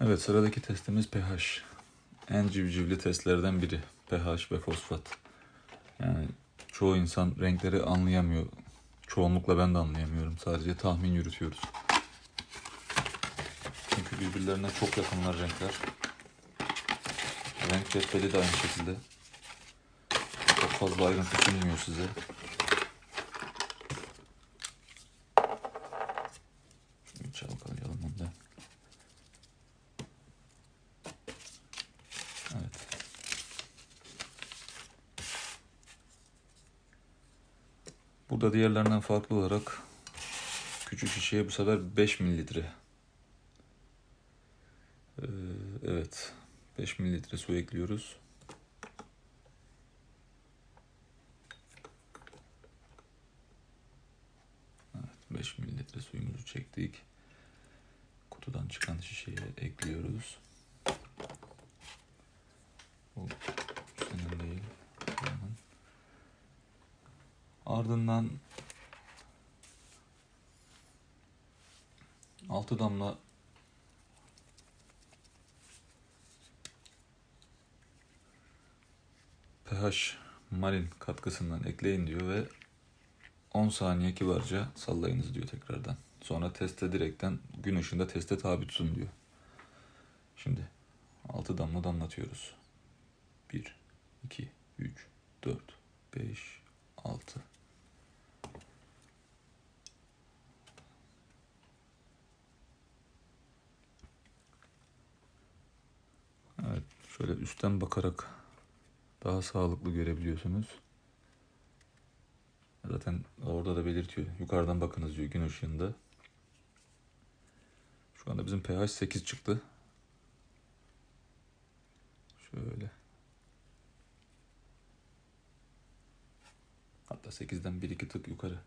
Evet sıradaki testimiz pH. En civcivli testlerden biri. pH ve fosfat. Yani çoğu insan renkleri anlayamıyor. Çoğunlukla ben de anlayamıyorum. Sadece tahmin yürütüyoruz. Çünkü birbirlerine çok yakınlar renkler. Renk cetveli de aynı şekilde. Çok fazla ayrıntı sunmuyor size. Burada diğerlerinden farklı olarak küçük şişeye bu sefer 5 mililitre. Ee, evet. 5 mililitre su ekliyoruz. Evet, 5 mililitre suyumuzu çektik. Kutudan çıkan şişeye ekliyoruz. Ardından 6 damla pH marin katkısından ekleyin diyor ve 10 saniye kibarca sallayınız diyor tekrardan. Sonra teste direkten gün ışığında teste tabi tutun diyor. Şimdi 6 damla damlatıyoruz. 1, 2, 3, 4, 5, 6. Evet, şöyle üstten bakarak daha sağlıklı görebiliyorsunuz. Zaten orada da belirtiyor. Yukarıdan bakınız diyor gün ışığında. Şu anda bizim pH 8 çıktı. Şöyle. Hatta 8'den 1-2 tık yukarı.